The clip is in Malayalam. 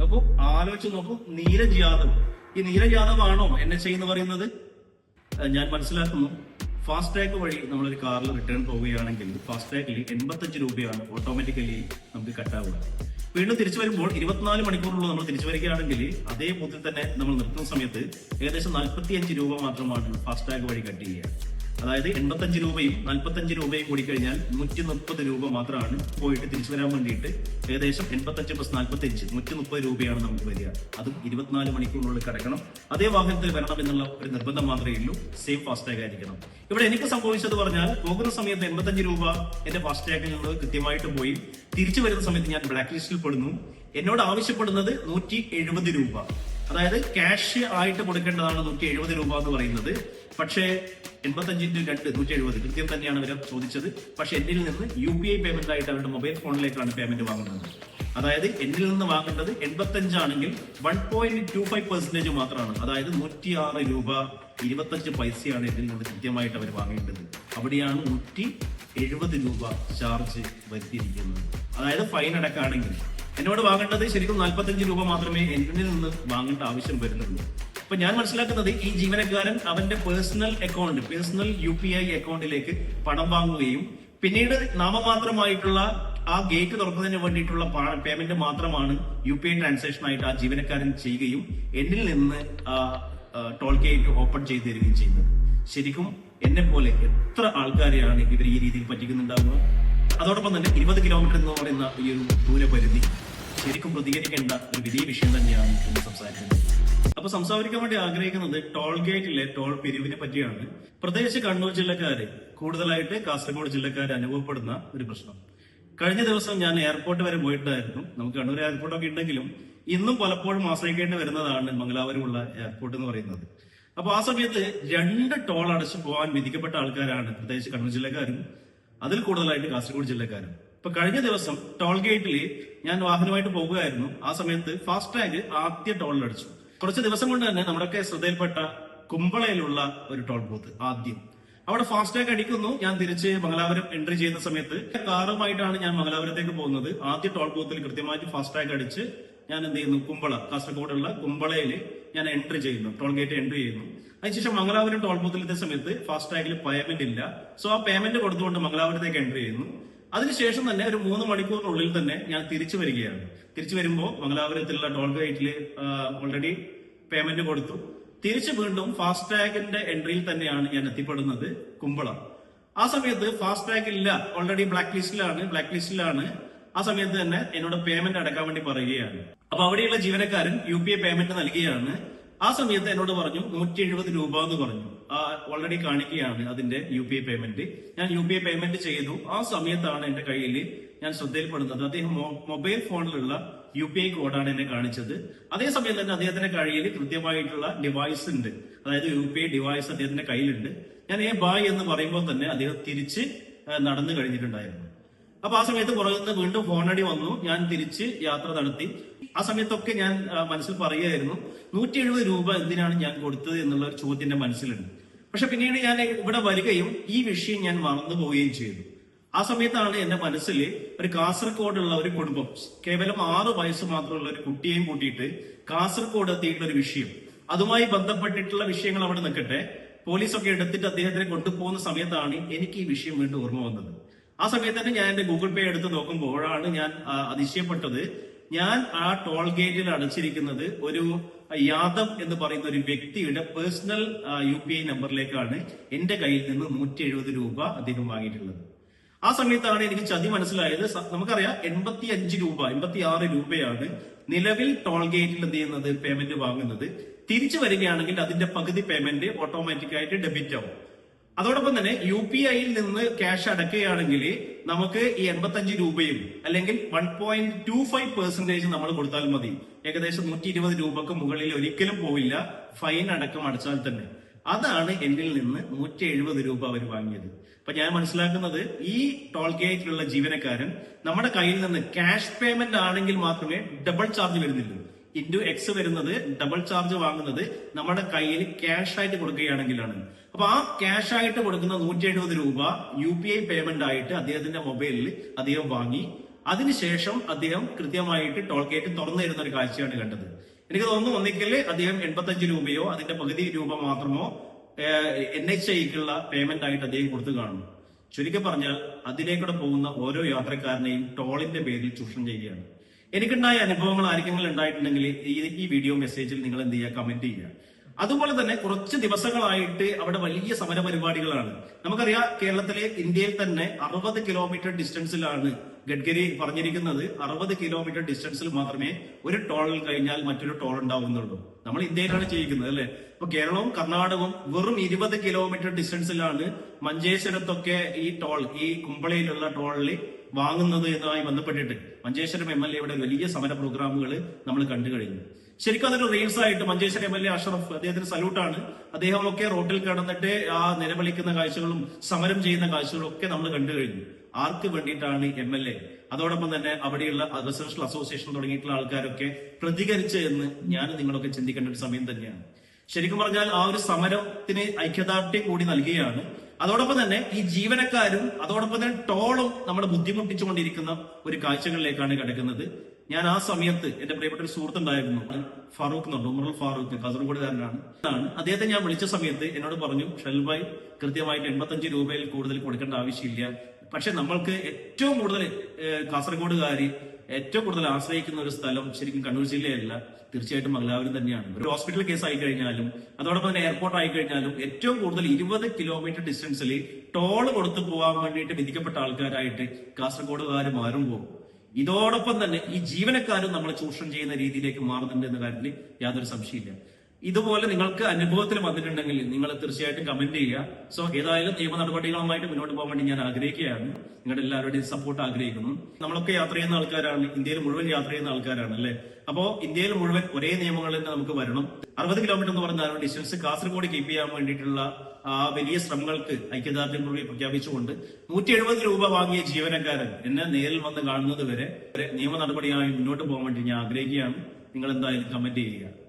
നോക്കൂ ആലോചിച്ച് നോക്കൂ നീരജ് യാദവ് ഈ നീരജ് യാദവ് ആണോ? എൻ എച്ച് ഐ എന്ന് പറയുന്നത്? ഞാൻ മനസ്സിലാക്കുന്നു. ഫാസ്റ്റാഗ് വഴി നമ്മളൊരു കാറിൽ റിട്ടേൺ പോവുകയാണെങ്കിൽ ഫാസ്ടാഗിൽ എൺപത്തഞ്ച് രൂപയാണ് ഓട്ടോമാറ്റിക്കലി നമുക്ക് കട്ടാവുക വീണ്ടും തിരിച്ചു വരുമ്പോൾ ഇരുപത്തിനാല് മണിക്കൂറുള്ള നമ്മൾ തിരിച്ചു വരികയാണെങ്കിൽ അതേ ബൂത്തിൽ തന്നെ നമ്മൾ നിർത്തുന്ന സമയത്ത് ഏകദേശം നാൽപ്പത്തിയഞ്ച് രൂപ മാത്രമാണ് ഫാസ്റ്റാഗ് വഴി കട്ട് ചെയ്യുക. അതായത് എൺപത്തഞ്ച് രൂപയും നാൽപ്പത്തഞ്ച് രൂപയും കൂടി കഴിഞ്ഞാൽ നൂറ്റി മുപ്പത് രൂപ മാത്രമാണ് പോയിട്ട് തിരിച്ചു വരാൻ വേണ്ടിയിട്ട് ഏകദേശം എൺപത്തഞ്ച് പ്ലസ് നാൽപ്പത്തഞ്ച് നൂറ്റി മുപ്പത് രൂപയാണ് നമുക്ക് വരിക. അതും ഇരുപത്തിനാല് മണിക്കൂറിനുള്ളിൽ കിടക്കണം. അതേ വാഹനത്തിൽ വരണം എന്നുള്ള ഒരു നിർബന്ധം മാത്രമേ ഉള്ളൂ. സേഫ് ഫാസ്ടാഗ് ആയിരിക്കണം. ഇവിടെ എനിക്ക് സംഭവിച്ചത് പറഞ്ഞാൽ പോകുന്ന സമയത്ത് എൺപത്തഞ്ച് രൂപ എന്റെ ഫാസ്ടാഗിൽ നിന്ന് കൃത്യമായിട്ട് പോയി. തിരിച്ചു വരുന്ന സമയത്ത് ഞാൻ ബ്ലാക്ക് ലിസ്റ്റിൽ പെടുന്നു. എന്നോട് ആവശ്യപ്പെടുന്നത് നൂറ്റി എഴുപത് രൂപ. അതായത് ക്യാഷ് ആയിട്ട് കൊടുക്കേണ്ടതാണ് നൂറ്റി എഴുപത് രൂപ എന്ന് പറയുന്നത്. പക്ഷേ എൺപത്തഞ്ചിന്റെ രണ്ട് നൂറ്റി എഴുപത് കൃത്യം തന്നെയാണ് അവർ ചോദിച്ചത്. പക്ഷെ എന്നിൽ നിന്ന് യു പി ഐ പേയ്മെന്റ് ആയിട്ട് അവരുടെ മൊബൈൽ ഫോണിലേക്കാണ് പേയ്മെന്റ് വാങ്ങുന്നത്. അതായത് എന്നിൽ നിന്ന് വാങ്ങേണ്ടത് എൺപത്തഞ്ചാണെങ്കിൽ one point two five percentage മാത്രമാണ്. അതായത് നൂറ്റി ആറ് രൂപ ഇരുപത്തഞ്ച് പൈസയാണ് എന്നിൽ നിന്ന് കൃത്യമായിട്ട് അവർ വാങ്ങേണ്ടത്. അവിടെയാണ് നൂറ്റി എഴുപത് രൂപ ചാർജ് വരുത്തിയിരിക്കുന്നത്. അതായത് ഫൈൻ അടക്കാണെങ്കിൽ. എന്നോട് വാങ്ങേണ്ടത് ശരിക്കും നാൽപ്പത്തഞ്ച് രൂപ മാത്രമേ എന്നിൽ നിന്ന് വാങ്ങേണ്ട ആവശ്യം വരുന്നുള്ളൂ. അപ്പൊ ഞാൻ മനസ്സിലാക്കുന്നത് ഈ ജീവനക്കാരൻ അവന്റെ personal account personal U P I അക്കൗണ്ടിലേക്ക് പണം വാങ്ങുകയും പിന്നീട് നാമമാത്രമായിട്ടുള്ള ആ ഗേറ്റ് തുറക്കുന്നതിന് വേണ്ടിയിട്ടുള്ള പേയ്മെന്റ് മാത്രമാണ് യു പി ഐ ട്രാൻസാക്ഷൻ ആയിട്ട് ആ ജീവനക്കാരൻ ചെയ്യുകയും എന്നിൽ നിന്ന് ടോൾ ഗേറ്റ് ഓപ്പൺ ചെയ്തു തരികയും ചെയ്യുന്നത്. ശരിക്കും എന്നെ പോലെ എത്ര ആൾക്കാരെയാണ് ഇവർ ഈ രീതിയിൽ പറ്റിക്കുന്നുണ്ടാകുന്നത് അതോടൊപ്പം തന്നെ ഇരുപത് കിലോമീറ്റർ എന്ന് പറയുന്ന ഈ ഒരു ദൂരപരിധി ശരിക്കും പ്രതികരിക്കേണ്ട ഒരു വലിയ വിഷയം തന്നെയാണ് ഇന്ന് സംസാരിക്കുന്നത്. അപ്പൊ സംസാരിക്കാൻ വേണ്ടി ആഗ്രഹിക്കുന്നത് ടോൾ ഗേറ്റിലെ ടോൾ പിരിവിനെ പറ്റിയാണ്. പ്രത്യേകിച്ച് കണ്ണൂർ ജില്ലക്കാര് കൂടുതലായിട്ട് കാസർഗോഡ് ജില്ലക്കാർ അനുഭവപ്പെടുന്ന ഒരു പ്രശ്നം. കഴിഞ്ഞ ദിവസം ഞാൻ എയർപോർട്ട് വരെ പോയിട്ടായിരുന്നു നമുക്ക് കണ്ണൂർ എയർപോർട്ടൊക്കെ ഉണ്ടെങ്കിലും ഇന്നും പലപ്പോഴും ആശ്രയിക്കേണ്ടി വരുന്നതാണ് മംഗലാപുരമുള്ള എയർപോർട്ട് എന്ന് പറയുന്നത്. അപ്പൊ ആ സമയത്ത് രണ്ട് ടോൾ അടച്ചു പോകാൻ വിധിക്കപ്പെട്ട ആൾക്കാരാണ് പ്രത്യേകിച്ച് കണ്ണൂർ ജില്ലക്കാരും അതിൽ കൂടുതലായിട്ട് കാസർഗോഡ് ജില്ലക്കാരും. ഇപ്പൊ കഴിഞ്ഞ ദിവസം ടോൾ ഗേറ്റിൽ ഞാൻ വാഹനമായിട്ട് പോകുകയായിരുന്നു. ആ സമയത്ത് ഫാസ്ടാഗ് ആദ്യ ടോളിലടിച്ചു കുറച്ച് ദിവസം കൊണ്ട് തന്നെ നമ്മുടെയൊക്കെ ശ്രദ്ധയിൽപ്പെട്ട കുമ്പളയിലുള്ള ഒരു ടോൾ ബൂത്ത് ആദ്യം. അവിടെ ഫാസ്ടാഗ് അടിക്കുന്നു. ഞാൻ തിരിച്ച് മംഗലാപുരം എൻട്രി ചെയ്യുന്ന സമയത്ത് കാറുമായിട്ടാണ് ഞാൻ മംഗലാപുരത്തേക്ക് പോകുന്നത്. ആദ്യ ടോൾ ബൂത്തിൽ കൃത്യമായിട്ട് ഫാസ്ടാഗ് അടിച്ച് ഞാൻ എന്ത് ചെയ്യുന്നു? കുമ്പള കാസർഗോഡുള്ള കുമ്പളയിൽ ഞാൻ എൻട്രി ചെയ്യുന്നു. ടോൾ ഗേറ്റ് എൻട്രി ചെയ്യുന്നു. അതിനുശേഷം മംഗലാപുരം ടോൾ ബൂത്തിലെത്തിയ സമയത്ത് ഫാസ്ടാഗിൽ പേയ്മെന്റ് ഇല്ല. സോ ആ പേയ്മെന്റ് കൊടുത്തുകൊണ്ട് മംഗലാപുരത്തേക്ക് എൻട്രി ചെയ്യുന്നു. അതിനുശേഷം തന്നെ ഒരു മൂന്ന് മണിക്കൂറിനുള്ളിൽ തന്നെ ഞാൻ തിരിച്ചു വരികയാണ്. തിരിച്ചു വരുമ്പോൾ മംഗലാപുരത്തിലുള്ള ടോൾ ഗേറ്റിൽ ഓൾറെഡി പേയ്മെന്റ് കൊടുത്തു. തിരിച്ചു വീണ്ടും ഫാസ്ടാഗിന്റെ എൻട്രിയിൽ തന്നെയാണ് ഞാൻ എത്തിപ്പെടുന്നത് കുമ്പളം. ആ സമയത്ത് ഫാസ്ടാഗ് ഇല്ല ഓൾറെഡി ബ്ലാക്ക് ലിസ്റ്റിലാണ് ബ്ലാക്ക് ലിസ്റ്റിലാണ് ആ സമയത്ത് തന്നെ എന്നോട് പേയ്മെന്റ് അടക്കാൻ വേണ്ടി പറയുകയാണ്. അപ്പൊ അവിടെയുള്ള ജീവനക്കാരൻ യു പി ഐ പേയ്മെന്റ് നൽകുകയാണ് ആ സമയത്ത് എന്നോട് പറഞ്ഞു നൂറ്റി എഴുപത് രൂപ എന്ന് പറഞ്ഞു. ഓൾറെഡി കാണിക്കുകയാണ് അതിന്റെ യു പി ഐ പേയ്മെന്റ് ഞാൻ യു പി ഐ പേയ്മെന്റ് ചെയ്തു. ആ സമയത്താണ് എന്റെ കയ്യിൽ ഞാൻ ശ്രദ്ധയിൽപ്പെടുന്നത്. അദ്ദേഹം മൊബൈൽ ഫോണിലുള്ള യു പി ഐ കോഡാണ് എന്നെ കാണിച്ചത്. അതേസമയം തന്നെ അദ്ദേഹത്തിന്റെ കയ്യിൽ കൃത്യമായിട്ടുള്ള ഡിവൈസ് ഉണ്ട്. അതായത് യു പി ഐ ഡിവൈസ് അദ്ദേഹത്തിന്റെ കയ്യിലുണ്ട്. ഞാൻ ഏ ബായ് എന്ന് പറയുമ്പോൾ തന്നെ അദ്ദേഹം തിരിച്ച് നടന്നു കഴിഞ്ഞിട്ടുണ്ടായിരുന്നു. അപ്പൊ ആ സമയത്ത് പുറകുനിന്ന് വീണ്ടും ഫോണടി വന്നു. ഞാൻ തിരിച്ച് യാത്ര നടത്തി. ആ സമയത്തൊക്കെ ഞാൻ മനസ്സിൽ പറയുകയായിരുന്നു നൂറ്റി എഴുപത് രൂപ എന്തിനാണ് ഞാൻ കൊടുത്തത് എന്നുള്ള ഒരു ചോദ്യം എന്റെ മനസ്സിലുണ്ട്. പക്ഷെ പിന്നീട് ഞാൻ ഇവിടെ വരികയും ഈ വിഷയം ഞാൻ മറന്നു പോവുകയും ചെയ്തു. ആ സമയത്താണ് എന്റെ മനസ്സിൽ ഒരു കാസർഗോഡുള്ള ഒരു കുടുംബം കേവലം ആറ് വയസ്സ് മാത്രമുള്ള ഒരു കുട്ടിയെയും കൂട്ടിയിട്ട് കാസർഗോഡ് എത്തിയിട്ടുള്ള ഒരു വിഷയം. അതുമായി ബന്ധപ്പെട്ടിട്ടുള്ള വിഷയങ്ങൾ അവിടെ നിൽക്കട്ടെ. പോലീസൊക്കെ എടുത്തിട്ട് അദ്ദേഹത്തിനെ കൊണ്ടുപോകുന്ന സമയത്താണ് എനിക്ക് ഈ വിഷയം വീണ്ടും ഓർമ്മ വന്നത്. ആ സമയത്ത് തന്നെ ഞാൻ എന്റെ ഗൂഗിൾ പേ എടുത്ത് നോക്കുമ്പോഴാണ് ഞാൻ അതിശയപ്പെട്ടത്. ഞാൻ ആ ടോൾ ഗേറ്റിൽ അടച്ചിരിക്കുന്നത് ഒരു യാദവ് എന്ന് പറയുന്ന ഒരു വ്യക്തിയുടെ പേഴ്സണൽ യു പി ഐ നമ്പറിലേക്കാണ് എന്റെ കയ്യിൽ നിന്ന് നൂറ്റി എഴുപത് രൂപ അദ്ദേഹം വാങ്ങിയിട്ടുള്ളത്. ആ സമയത്താണ് എനിക്ക് ചതി മനസ്സിലായത്. നമുക്കറിയാം എൺപത്തി അഞ്ച് രൂപ എൺപത്തി ആറ് രൂപയാണ് നിലവിൽ ടോൾ ഗേറ്റിൽ എന്ത് ചെയ്യുന്നത്? പേയ്മെന്റ് വാങ്ങുന്നത്. തിരിച്ചു വരികയാണെങ്കിൽ അതിന്റെ പകുതി പേയ്മെന്റ് ഓട്ടോമാറ്റിക് ആയിട്ട് ഡെബിറ്റ് ആവും അതോടൊപ്പം തന്നെ യു പി ഐയിൽ നിന്ന് ക്യാഷ് അടക്കുകയാണെങ്കിൽ നമുക്ക് ഈ എൺപത്തഞ്ച് രൂപയും അല്ലെങ്കിൽ one point two five percentage നമ്മൾ കൊടുത്താൽ മതി. ഏകദേശം നൂറ്റി ഇരുപത് രൂപക്ക് മുകളിൽ ഒരിക്കലും പോവില്ല. ഫൈൻ അടക്കം അടച്ചാൽ തന്നെ. അതാണ് എന്നിൽ നിന്ന് നൂറ്റി എഴുപത് രൂപ അവർ വാങ്ങിയത്. അപ്പൊ ഞാൻ മനസ്സിലാക്കുന്നത് ഈ ടോൾ ഗേറ്റിലുള്ള ജീവനക്കാരൻ നമ്മുടെ കയ്യിൽ നിന്ന് ക്യാഷ് പേയ്മെന്റ് ആണെങ്കിൽ മാത്രമേ ഡബിൾ ചാർജ് വരുന്നില്ലൂ ഇന്റു എക്സ് വരുന്നത് ഡബിൾ ചാർജ് വാങ്ങുന്നത് നമ്മുടെ കയ്യിൽ ക്യാഷ് ആയിട്ട് കൊടുക്കുകയാണെങ്കിലാണ്. അപ്പൊ ആ ക്യാഷ് ആയിട്ട് കൊടുക്കുന്ന നൂറ്റി എഴുപത് രൂപ യു പി ഐ പേയ്മെന്റ് ആയിട്ട് അദ്ദേഹത്തിന്റെ മൊബൈലിൽ അദ്ദേഹം വാങ്ങി. അതിനുശേഷം അദ്ദേഹം കൃത്യമായിട്ട് ടോൾ ഗേറ്റ് തുറന്നു തരുന്ന ഒരു കാഴ്ചയാണ് കണ്ടത്. എനിക്ക് തോന്നുന്നു ഒന്നിക്കൽ അദ്ദേഹം എൺപത്തഞ്ച് രൂപയോ അതിന്റെ പകുതി രൂപ മാത്രമോ എൻ എച്ച് ഐക്കുള്ള പേയ്മെന്റ് ആയിട്ട് അദ്ദേഹം കൊടുത്തു കാണുന്നു ചുരുക്കി പറഞ്ഞാൽ അതിലേക്കൂടെ പോകുന്ന ഓരോ യാത്രക്കാരനെയും ടോളിന്റെ പേരിൽ ചൂഷണം ചെയ്യുകയാണ്. എനിക്കുണ്ടായ അനുഭവങ്ങൾ ആർക്കെങ്കിലും ഉണ്ടായിട്ടുണ്ടെങ്കിൽ ഈ വീഡിയോ മെസ്സേജിൽ നിങ്ങൾ എന്ത് ചെയ്യുക? കമന്റ് ചെയ്യുക. അതുപോലെ തന്നെ കുറച്ച് ദിവസങ്ങളായിട്ട് അവിടെ വലിയ സമര പരിപാടികളാണ് നമുക്കറിയാം കേരളത്തിലെ ഇന്ത്യയിൽ തന്നെ അറുപത് കിലോമീറ്റർ ഡിസ്റ്റൻസിലാണ് ഗഡ്കരി പറഞ്ഞിരിക്കുന്നത്. അറുപത് കിലോമീറ്റർ ഡിസ്റ്റൻസിൽ മാത്രമേ ഒരു ടോൾ കഴിഞ്ഞാൽ മറ്റൊരു ടോൾ ഉണ്ടാവുന്നുള്ളൂ. നമ്മൾ ഇന്ത്യയിലാണ് ചെയ്യിക്കുന്നത് അല്ലെ? ഇപ്പൊ കേരളവും കർണാടകവും വെറും ഇരുപത് കിലോമീറ്റർ ഡിസ്റ്റൻസിലാണ് മഞ്ചേശ്വരത്തൊക്കെ ഈ ടോൾ ഈ കുമ്പളയിലുള്ള ടോളിൽ വാങ്ങുന്നത് എന്നതുമായി ബന്ധപ്പെട്ടിട്ട് മഞ്ചേശ്വരം എം എൽ എയുടെ വലിയ സമര പ്രോഗ്രാമുകൾ നമ്മൾ കണ്ടു കഴിഞ്ഞു. ശരിക്കും അതൊരു റീൽസ് ആയിട്ട് Manjeshwaram M L A Ashraf അദ്ദേഹത്തിന് സല്യൂട്ടാണ് അദ്ദേഹമൊക്കെ റോഡിൽ കിടന്നിട്ട് ആ നിലവിളിക്കുന്ന കാഴ്ചകളും സമരം ചെയ്യുന്ന കാഴ്ചകളും ഒക്കെ നമ്മൾ കണ്ടു കഴിഞ്ഞു. ആർക്ക് വേണ്ടിയിട്ടാണ് എം എൽ എ അതോടൊപ്പം തന്നെ അവിടെയുള്ള റിസർച്ച് അസോസിയേഷൻ തുടങ്ങിയിട്ടുള്ള ആൾക്കാരൊക്കെ പ്രതികരിച്ച് എന്ന് ഞാൻ നിങ്ങളൊക്കെ ചിന്തിക്കേണ്ട ഒരു സമയം തന്നെയാണ്. ശരിക്കും പറഞ്ഞാൽ ആ ഒരു സമരത്തിന് ഐക്യദാർഢ്യം കൂടി നൽകുകയാണ്. അതോടൊപ്പം തന്നെ ഈ ജീവനക്കാരും അതോടൊപ്പം തന്നെ ടോളും നമ്മൾ ബുദ്ധിമുട്ടിച്ചുകൊണ്ടിരിക്കുന്ന ഒരു കാഴ്ചകളിലേക്കാണ് കിടക്കുന്നത്. ഞാൻ ആ സമയത്ത് എന്റെ പ്രിയപ്പെട്ട ഒരു സുഹൃത്തുണ്ടായിരുന്നു. ഫാറൂഖ് എന്നുണ്ട് ഉമറുൽ ഫാറൂഖ് കാസർഗോഡുകാരനാണ്. അദ്ദേഹത്തെ ഞാൻ വിളിച്ച സമയത്ത് എന്നോട് പറഞ്ഞു ഷെൽബായി കൃത്യമായിട്ട് എൺപത്തഞ്ച് രൂപയിൽ കൂടുതൽ കൊടുക്കേണ്ട ആവശ്യമില്ല. പക്ഷെ നമ്മൾക്ക് ഏറ്റവും കൂടുതൽ കാസർഗോഡുകാരി ഏറ്റവും കൂടുതൽ ആശ്രയിക്കുന്ന ഒരു സ്ഥലം ശരിക്കും കണ്ണൂർ ജില്ലയല്ല. തീർച്ചയായിട്ടും മംഗലാപുരം തന്നെയാണ്. ഒരു ഹോസ്പിറ്റൽ കേസ് ആയി കഴിഞ്ഞാലും അതോടൊപ്പം തന്നെ എയർപോർട്ട് ആയി കഴിഞ്ഞാലും ഏറ്റവും കൂടുതൽ ഇരുപത് കിലോമീറ്റർ ഡിസ്റ്റൻസിൽ ടോൾ കൊടുത്തു പോകാൻ വേണ്ടിയിട്ട് വിധിക്കപ്പെട്ട ആൾക്കാരായിട്ട് കാസർഗോഡുകാർ മാറുമ്പോൾ ഇതോടൊപ്പം തന്നെ ഈ ജീവനക്കാരും നമ്മളെ ചൂഷണം ചെയ്യുന്ന രീതിയിലേക്ക് മാറുന്നുണ്ട് എന്ന കാര്യത്തിൽ യാതൊരു സംശയമില്ല ഇതുപോലെ നിങ്ങൾക്ക് അനുഭവത്തിൽ വന്നിട്ടുണ്ടെങ്കിൽ നിങ്ങൾ തീർച്ചയായിട്ടും കമന്റ് ചെയ്യുക. സോ ഏതായാലും നിയമ നടപടികളുമായിട്ട് മുന്നോട്ട് പോകാൻ വേണ്ടി ഞാൻ ആഗ്രഹിക്കുകയാണ്. നിങ്ങളുടെ എല്ലാവരുടെയും സപ്പോർട്ട് ആഗ്രഹിക്കുന്നു. നമ്മളൊക്കെ യാത്ര ചെയ്യുന്ന ആൾക്കാരാണ്. ഇന്ത്യയിൽ മുഴുവൻ യാത്ര ചെയ്യുന്ന ആൾക്കാരാണ് അല്ലെ? അപ്പോ ഇന്ത്യയിൽ മുഴുവൻ ഒരേ നിയമങ്ങൾ തന്നെ നമുക്ക് വരണം. അറുപത് കിലോമീറ്റർ എന്ന് പറഞ്ഞ ഡിസ്റ്റൻസ് കാസർഗോഡ് കീപ്പ് ചെയ്യാൻ വേണ്ടിയിട്ടുള്ള ആ വലിയ ശ്രമങ്ങൾക്ക് ഐക്യദാർഢ്യം മുഴുവൻ പ്രഖ്യാപിച്ചുകൊണ്ട് നൂറ്റി എഴുപത് രൂപ വാങ്ങിയ ജീവനക്കാരൻ എന്നെ നേരിൽ വന്ന് കാണുന്നത് വരെ നിയമ നടപടിയായി മുന്നോട്ട് പോകാൻ വേണ്ടി ഞാൻ ആഗ്രഹിക്കുകയാണ്. നിങ്ങൾ എന്തായാലും കമന്റ് ചെയ്യുക.